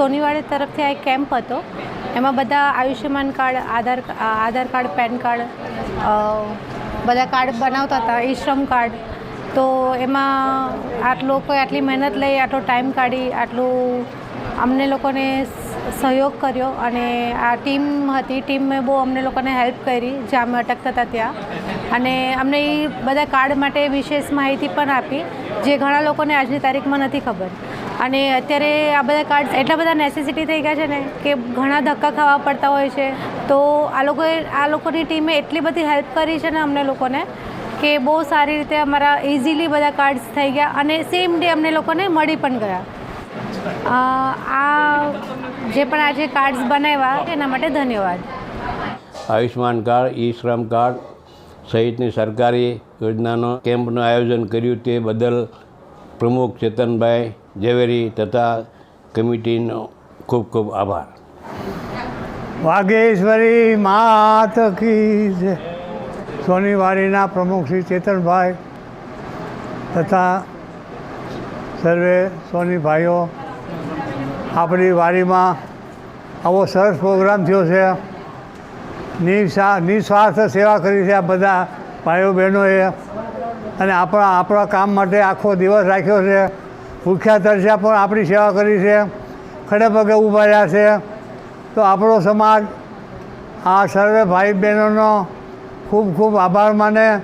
સોનીવાડી તરફથી આ એક કેમ્પ હતો. એમાં બધા Ayushman card, Aadhaar Aadhaar card, PAN card બધા કાર્ડ બનાવતા હતા, ઈ શ્રમ કાર્ડ. તો એમાં આટલો કોઈ આટલી મહેનત લઈ, આટલો ટાઈમ કાઢી, આટલું અમને લોકોને સહયોગ કર્યો અને આ ટીમ હતી, ટીમે બહુ અમને લોકોને હેલ્પ કરી જ્યાં અમે અટકતા હતા ત્યાં. અને અમને એ બધા કાર્ડ માટે વિશેષ માહિતી પણ આપી, જે ઘણા લોકોને આજની તારીખમાં નથી ખબર. અને અત્યારે આ બધા કાર્ડ્સ એટલા બધા નેસેસિટી થઈ ગયા છે ને કે ઘણા ધક્કા ખાવા પડતા હોય છે. તો આ લોકોએ, આ લોકોની ટીમે એટલી બધી હેલ્પ કરી છે ને અમને લોકોને કે બહુ સારી રીતે અમારા ઇઝીલી બધા કાર્ડ્સ થઈ ગયા અને સેમ ડે અમને લોકોને મળી પણ ગયા. આ જે પણ આજે કાર્ડ્સ બનાવ્યા એના માટે ધન્યવાદ. આયુષ્માન કાર્ડ ઈ શ્રમ કાર્ડ સહિતની સરકારી યોજનાનો કેમ્પનું આયોજન કર્યું તે બદલ પ્રમુખ ચેતનભાઈ ઝવેરી તથા કમિટીનો ખૂબ ખૂબ આભાર. વાઘેશ્વરી માત કી જય. સોનીવાડીના પ્રમુખ શ્રી ચેતનભાઈ તથા સર્વે સોની ભાઈઓ આપણી વારીમાં આવો સરસ પ્રોગ્રામ થયો છે. નિસ્વા નિસ્વાર્થ સેવા કરી છે આ બધા ભાઈઓ બહેનોએ અને આપણા આપણા કામ માટે આખો દિવસ રાખ્યો છે. ભૂખ્યા તરસ્યા પણ આપણી સેવા કરી છે. ખડે પગે ઊભા રહ્યા છે. તો આપણો સમાજ, આ સર્વે ભાઈ બહેનોનો ખૂબ ખૂબ આભાર માને.